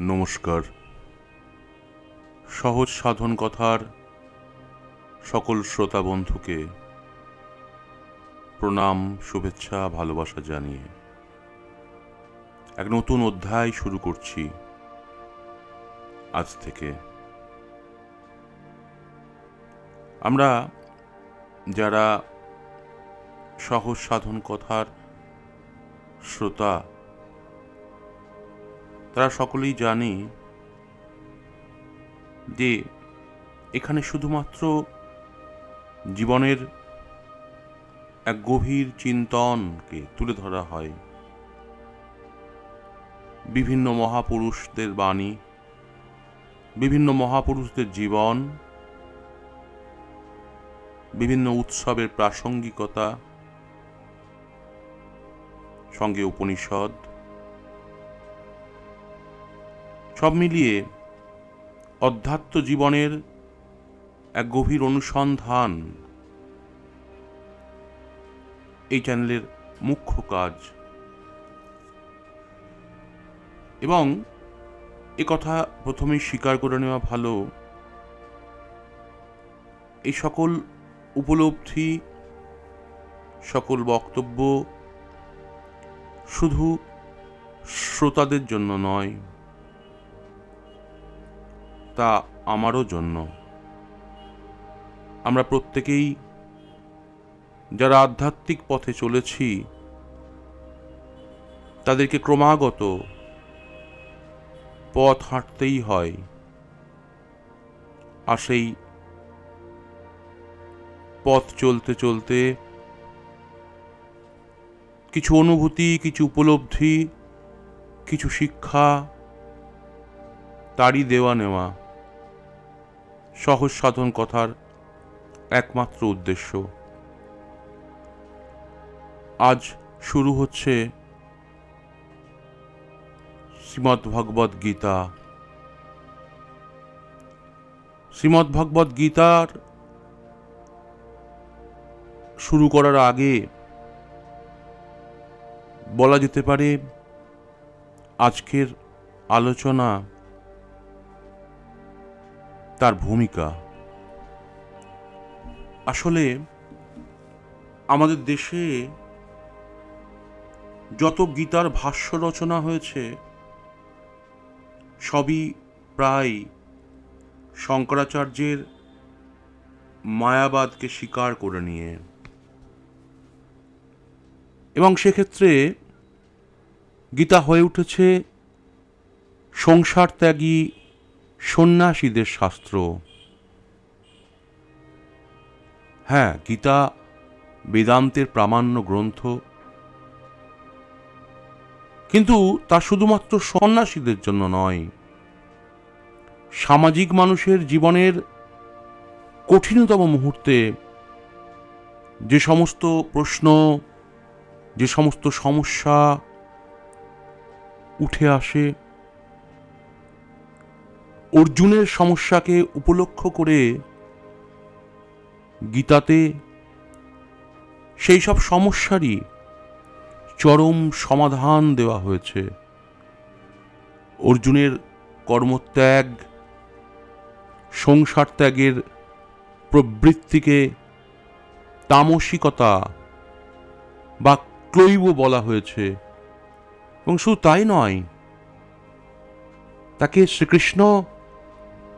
নমস্কার। সহজ সাধন কথার সকল শ্রোতা বন্ধুকে প্রণাম, শুভেচ্ছা, ভালোবাসা জানিয়ে এক নতুন অধ্যায় শুরু করছি আজ থেকে। আমরা যারা সহজ সাধন কথার শ্রোতা তারা সকলেই জানে যে এখানে শুধুমাত্র জীবনের এক গভীর চিন্তনকে তুলে ধরা হয়। বিভিন্ন মহাপুরুষদের বাণী, বিভিন্ন মহাপুরুষদের জীবন, বিভিন্ন উৎসবের প্রাসঙ্গিকতা, সঙ্গে উপনিষদ সব মিলিয়ে অধ্যাত্ম জীবনের এক গভীর অনুসন্ধান। এই চ্যানেলের মুখ্য কাজ। এবং এ কথা প্রথমেই স্বীকার করে নেওয়া ভালো, এই সকল উপলব্ধি, সকল বক্তব্য শুধু শ্রোতাদের জন্য নয় তা আমারও জন্য। আমরা প্রত্যেকেই যারা আধ্যাত্মিক পথে চলেছি, তাদেরকে ক্রমাগত পথ হাঁটতেই হয়। আর সেই পথ চলতে চলতে কিছু অনুভূতি, কিছু উপলব্ধি, কিছু শিক্ষা, তারই দেওয়া নেওয়া সহজ সাধন কথার একমাত্র উদ্দেশ্য। আজ শুরু হচ্ছে শ্রীমদ্ ভগবদ গীতা। শ্রীমদ্ ভগবদ গীতার শুরু করার আগে বলা যেতে পারে, আজকের আলোচনা তার ভূমিকা। আসলে আমাদের দেশে যত গীতার ভাষ্য রচনা হয়েছে, সবই প্রায় শঙ্করাচার্যের মায়াবাদকে স্বীকার করে নিয়ে। এবং সেক্ষেত্রে গীতা হয়ে উঠেছে, সংসার ত্যাগী সন্ন্যাসীদের শাস্ত্র। হ্যাঁ গীতা বেদান্তের প্রামাণ্য গ্রন্থ। কিন্তু তা শুধুমাত্র সন্ন্যাসীদের জন্য নয়, সামাজিক মানুষের জীবনের কঠিনতম মুহূর্তে যে সমস্ত প্রশ্ন, যে সমস্ত সমস্যা উঠে আসে অর্জুনের সমস্যাকে উপলক্ষ করে গীতাতে সেই সব সমস্যারই চরম সমাধান দেওয়া হয়েছে। অর্জুনের কর্মত্যাগ সংসার ত্যাগের প্রবৃত্তিকে তামসিকতা বা ক্লৈব বলা হয়েছে। এবং শুধু তাই নয়, তাকে শ্রীকৃষ্ণ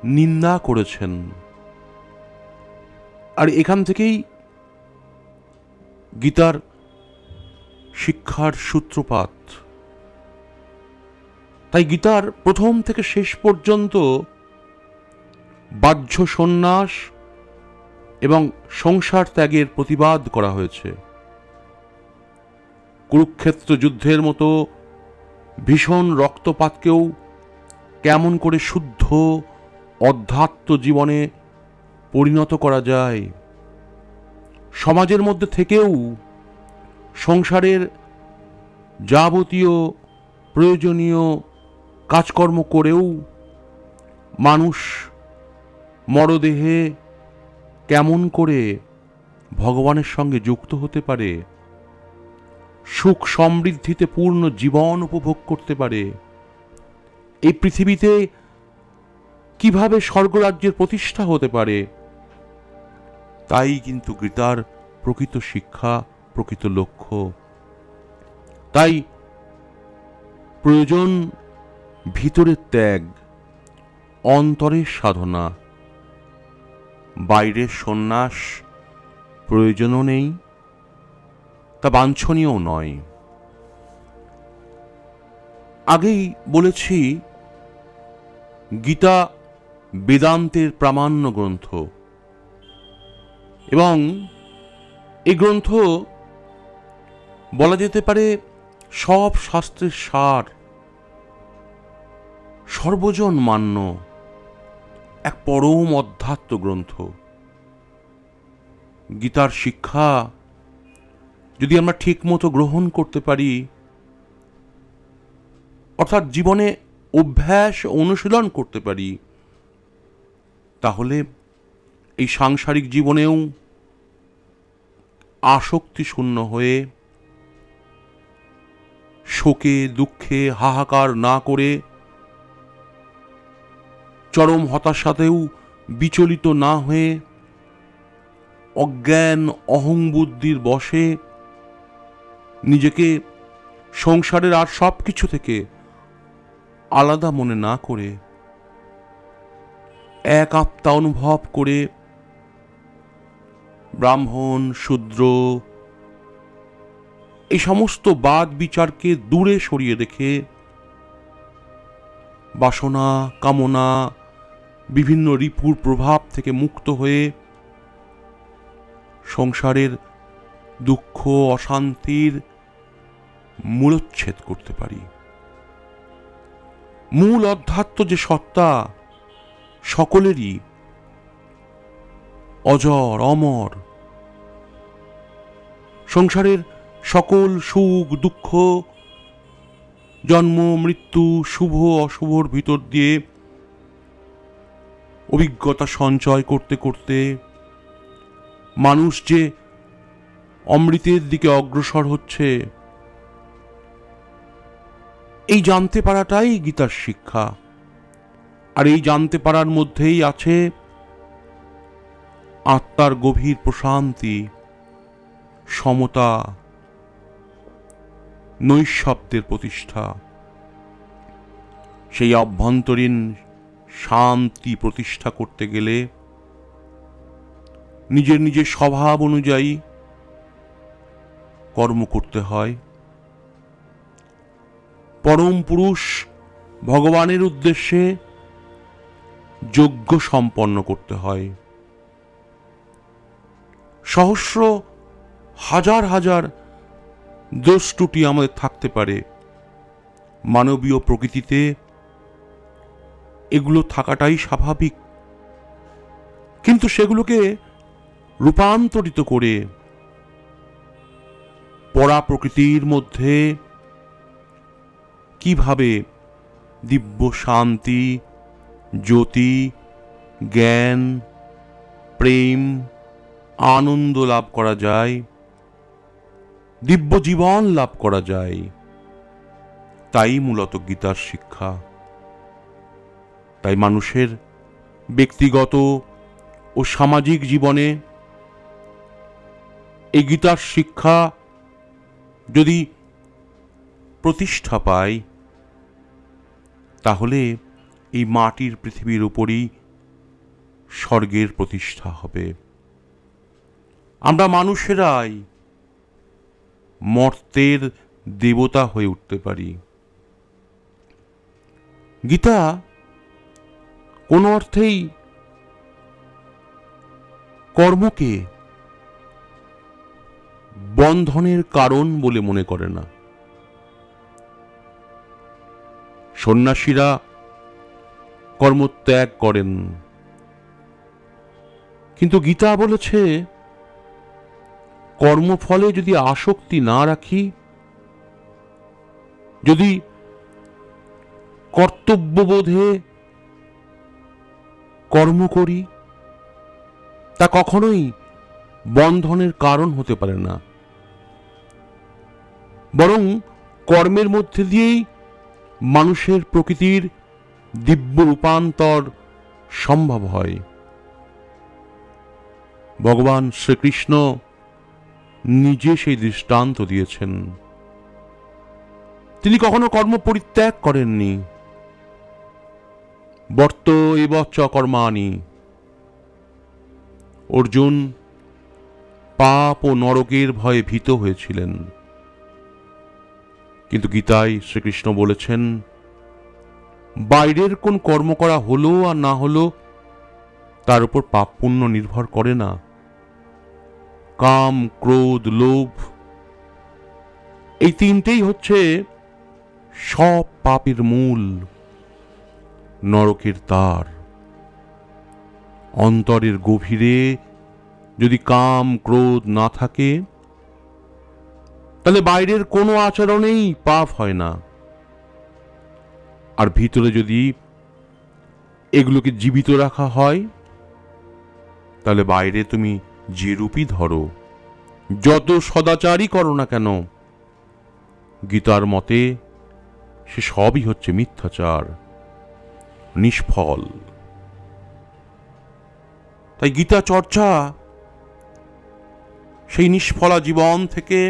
নিন্দা করেছেন। আর এখান থেকেই গীতার শিক্ষার সূত্রপাত। তাই গীতার প্রথম থেকে শেষ পর্যন্ত বাহ্য সন্ন্যাস এবং সংসার ত্যাগের প্রতিবাদ করা হয়েছে। কুরুক্ষেত্র যুদ্ধের মতো ভীষণ রক্তপাতকেও কেমন করে শুদ্ধ অধ্যাত্ম জীবনে পরিণত করা যায়। সমাজের মধ্যে থেকেও সংসারের যাবতীয় প্রয়োজনীয় কাজকর্ম করেও মানুষ মরদেহে কেমন করে ভগবানের সঙ্গে যুক্ত হতে পারে, সুখ সমৃদ্ধিতে পূর্ণ জীবন উপভোগ করতে পারে, এই পৃথিবীতে কীভাবে স্বর্গরাজ্যের প্রতিষ্ঠা হতে পারে? তাই কিন্তু গীতার প্রকৃত শিক্ষা, প্রকৃত লক্ষ্য। তাই প্রয়োজন ভিতরের ত্যাগ অন্তরের সাধনা। বাইরের সন্ন্যাস প্রয়োজনও নেই, তা বাঞ্ছনীয় নয়। আগেই বলেছি, গীতা বেদান্তের প্রামাণ্য গ্রন্থ। এবং এই গ্রন্থ বলা যেতে পারে সব শাস্ত্রের সার সর্বজন মান্য এক পরম অধ্যাত্ম গ্রন্থ। গীতার শিক্ষা যদি আমরা ঠিক মতো গ্রহণ করতে পারি, অর্থাৎ জীবনে অভ্যাস অনুশীলন করতে পারি তাহলে এই সাংসারিক জীবনেও আসক্তি শূন্য হয়ে শোকে, দুঃখে হাহাকার না করে চরম হতাশাতেও বিচলিত না হয়ে অজ্ঞান অহং বুদ্ধির বশে নিজেকে সংসারের আর সব কিছু থেকে আলাদা মনে না করে এক আত্মা অনুভব করে ব্রাহ্মণ, শূদ্র, এই সমস্ত বাদ বিচারকে দূরে সরিয়ে রেখে বাসনা, কামনা, বিভিন্ন রিপুর প্রভাব থেকে মুক্ত হয়ে সংসারের দুঃখ, অশান্তির মূলচ্ছেদ করতে পারি। মূল অধ্যাত্ম যে সত্তা সকলেরই অজর, অমর। সংসারের সকল সুখ, দুঃখ, জন্ম, মৃত্যু, শুভ, অশুভর ভিতর দিয়ে অভিজ্ঞতা সঞ্চয় করতে করতে মানুষ যে অমৃতের দিকে অগ্রসর হচ্ছে, এই জানতে পারাটাই গীতার শিক্ষা। আর এই জানতে পারার মধ্যেই আছে আত্মার গভীর প্রশান্তি, সমতা, নৈশব্দের প্রতিষ্ঠা। সেই অভ্যন্তরীণ শান্তি প্রতিষ্ঠা করতে গেলে নিজের নিজের স্বভাব অনুযায়ী কর্ম করতে হয়। পরম পুরুষ ভগবানের উদ্দেশ্যে যজ্ঞ সম্পন্ন করতে হয়। সহস্র, হাজার হাজার দোষ ত্রুটি আমাদের থাকতে পারে। মানবীয় প্রকৃতিতে এগুলো থাকাটাই স্বাভাবিক। কিন্তু সেগুলোকে রূপান্তরিত করে পরা প্রকৃতির মধ্যে কীভাবে দিব্য শান্তি জ্যোতি, জ্ঞান, প্রেম, আনন্দ লাভ করা যায় দিব্য জীবন লাভ করা যায়। তাই মূলত গীতার শিক্ষা। তাই মানুষের ব্যক্তিগত ও সামাজিক জীবনে এই গীতার শিক্ষা যদি প্রতিষ্ঠা পায়, তাহলে এই মাটির পৃথিবীর উপরই স্বর্গের প্রতিষ্ঠা হবে। আমরা মানুষেরাই মর্তের দেবতা হয়ে উঠতে পারি। গীতা কোন অর্থেই কর্মকে বন্ধনের কারণ বলে মনে করে না। সন্ন্যাসীরা কর্মত্যাগ করেন। কিন্তু গীতা বলেছে, কর্মফলে যদি আসক্তি না রাখি, যদি কর্তব্যবোধে কর্ম করি, তা কখনোই বন্ধনের কারণ হতে পারে না। বরং কর্মের মধ্যে দিয়েই মানুষের প্রকৃতির দিব্য রূপান্তর সম্ভব হয়। ভগবান শ্রীকৃষ্ণ নিজে সেই দৃষ্টান্ত দিয়েছেন। তিনি কখনো কর্ম পরিত্যাগ করেননি। বর্ত এবচ কর্মাণি। অর্জুন পাপ ও নরকের ভয়ে ভীত হয়েছিলেন। কিন্তু গীতায় শ্রীকৃষ্ণ বলেছেন বাইরের কোন কর্ম করা হলো আর না হলো, তার উপর পাপ পুণ্য নির্ভর করে না। কাম, ক্রোধ, লোভ, এই তিনটেই হচ্ছে সব পাপের মূল, নরকের তার অন্তরের গভীরে যদি কাম, ক্রোধ না থাকে, তাহলে বাইরের কোনো আচরণেই পাপ হয় না। আর ভিতরে যদি এগুলোকে জীবিত রাখা হয়, তাহলে বাইরে তুমি যে রূপই ধরো, যত সদাচারই করো না কেন, গীতার মতে সে সবই হচ্ছে মিথ্যাচার, নিষ্ফল। তাই গীতা চর্চা সেই নিষ্ফলা জীবন থেকে,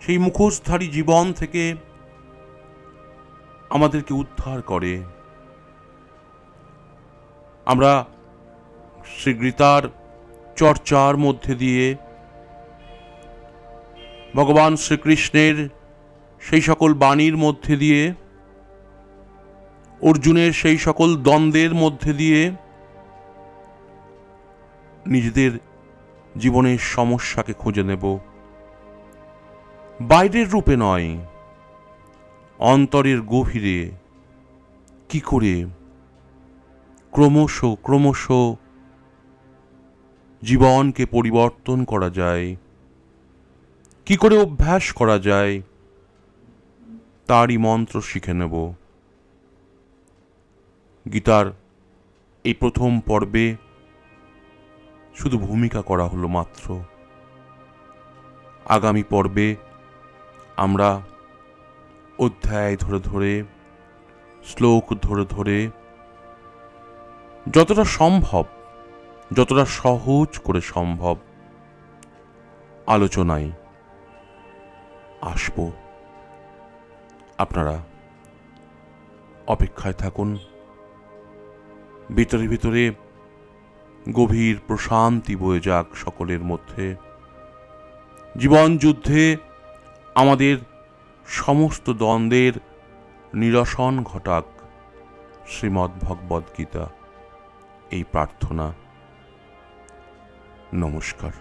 সেই মুখোশধারী জীবন থেকে আমাদেরকে উদ্ধার করে। আমরা শ্রী গীতার চর্চার মধ্যে দিয়ে ভগবান শ্রীকৃষ্ণের সেই সকল বাণীর মধ্যে দিয়ে, অর্জুনের সেই সকল দ্বন্দ্বের মধ্যে দিয়ে নিজেদের জীবনের সমস্যাকে খুঁজে নেব। বাইরের রূপে নয় অন্তরের গভীরে। কি করে? ক্রমশ ক্রমশ জীবনকে পরিবর্তন করা যায়। কি করে অভ্যাস করা যায়? তারই মন্ত্র শিখে নেব। গীতার এই প্রথম পর্বে শুধু ভূমিকা করা হলো মাত্র। আগামী পর্বে আমরা অধ্যায় ধরে ধরে, শ্লোক ধরে ধরে, যতটা সম্ভব, যতটা সহজ করে সম্ভব আলোচনায় আসব। আপনারা অপেক্ষায় থাকুন। ভিতরে ভিতরে গভীর প্রশান্তি বয়ে যাক সকলের মধ্যে। জীবন যুদ্ধে আমাদের সমস্ত দ্বন্দ্বের নিরসন ঘটাক শ্রীমদ্ ভগবদ্গীতা। এই প্রার্থনা। নমস্কার।